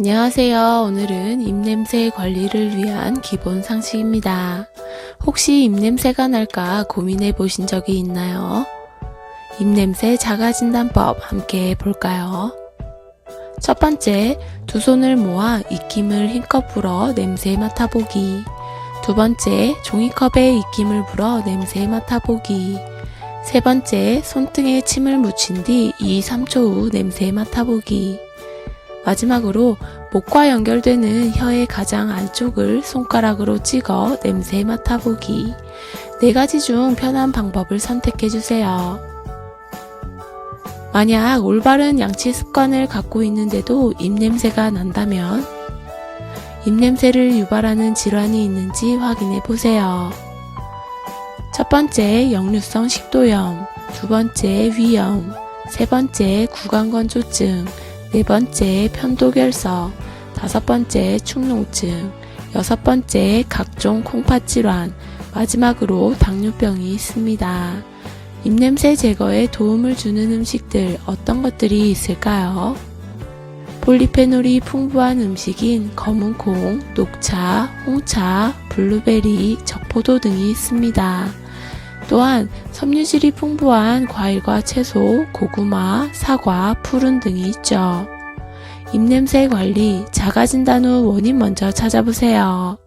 안녕하세요. 오늘은 입냄새 관리를 위한 기본 상식입니다. 혹시 입냄새가 날까 고민해 보신 적이 있나요? 입냄새 자가진단법 함께 볼까요? 첫 번째, 두 손을 모아 입김을 힘껏 불어 냄새 맡아보기. 두 번째, 종이컵에 입김을 불어 냄새 맡아보기. 세 번째, 손등에 침을 묻힌 뒤 2, 3초 후 냄새 맡아보기. 마지막으로 목과 연결되는 혀의 가장 안쪽을 손가락으로 찍어 냄새 맡아보기. 네 가지 중 편한 방법을 선택해 주세요. 만약 올바른 양치 습관을 갖고 있는데도 입냄새가 난다면 입냄새를 유발하는 질환이 있는지 확인해 보세요. 첫 번째, 역류성 식도염. 두 번째, 위염. 세 번째, 구강건조증. 네 번째, 편도결석. 다섯 번째, 축농증. 여섯 번째, 각종 콩팥 질환. 마지막으로 당뇨병이 있습니다. 입냄새 제거에 도움을 주는 음식들 어떤 것들이 있을까요? 폴리페놀이 풍부한 음식인 검은콩, 녹차, 홍차, 블루베리, 적포도 등이 있습니다. 또한 섬유질이 풍부한 과일과 채소, 고구마, 사과, 푸른 등이 있죠. 입냄새 관리, 후 원인 먼저 찾아보세요.